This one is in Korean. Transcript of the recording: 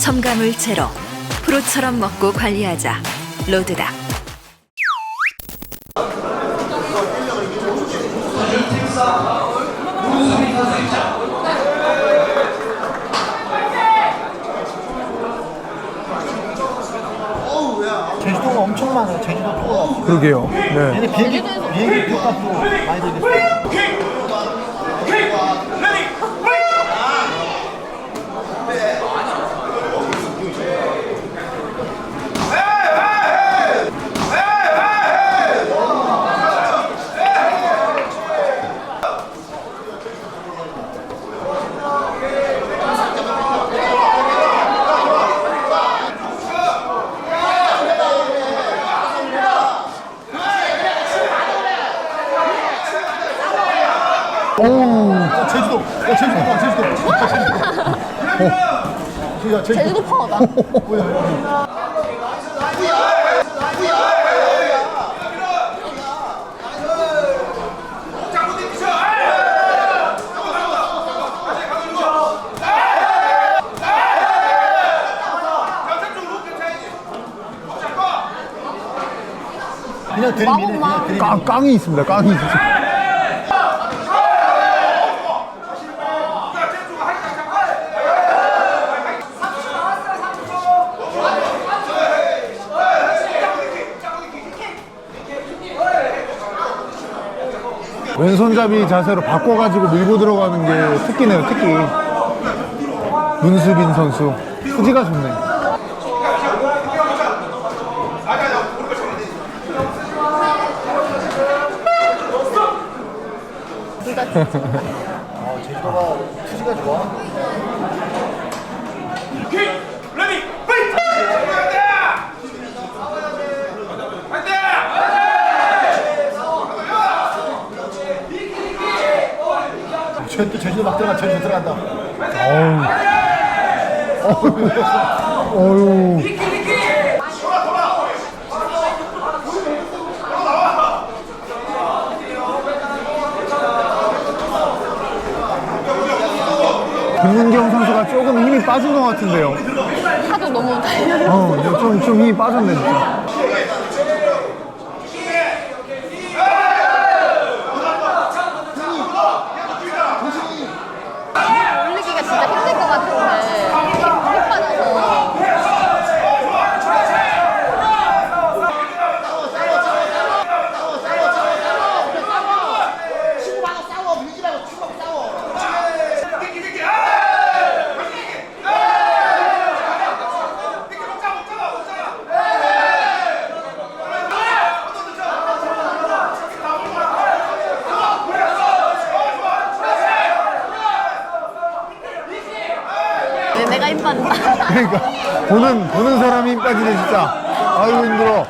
첨가물 제로 프로처럼 먹고 관리하자 로드닥 제주도가 엄청 많아요. 제주도 투어. 그러게요. 네. 얘네 비행기 비행기 표값도 많이 들겠어요. 어, 제주도. 어, 제주도. 어, 제주도. 어, 제주도. 야, 제주도. 제주도 파워다. 그냥 들이미네. 그냥 들이미네. 깡, 깡이 있습니다. 깡이 있습니다. 왼손잡이 자세로 바꿔가지고 밀고 들어가는 게 특기네요, 특기. 문수빈 선수. 후지가 좋네. 어, 제주도가 투지가 좋아. 쟤또 제주도 막 들어가, 제주도 들어간다. 어유. 김문경 선수가 조금 힘이 빠진 것 같은데요. 하도 너무 달려. 어, 좀, 좀 힘이 빠졌네, 진짜. 올리기가 진짜 힘들 것 같은데. 힘 빠져서. 네, 내가 힘 빠진다. 그러니까, 보는, 보는 사람이 힘 빠지네, 진짜. 아이고, 힘들어.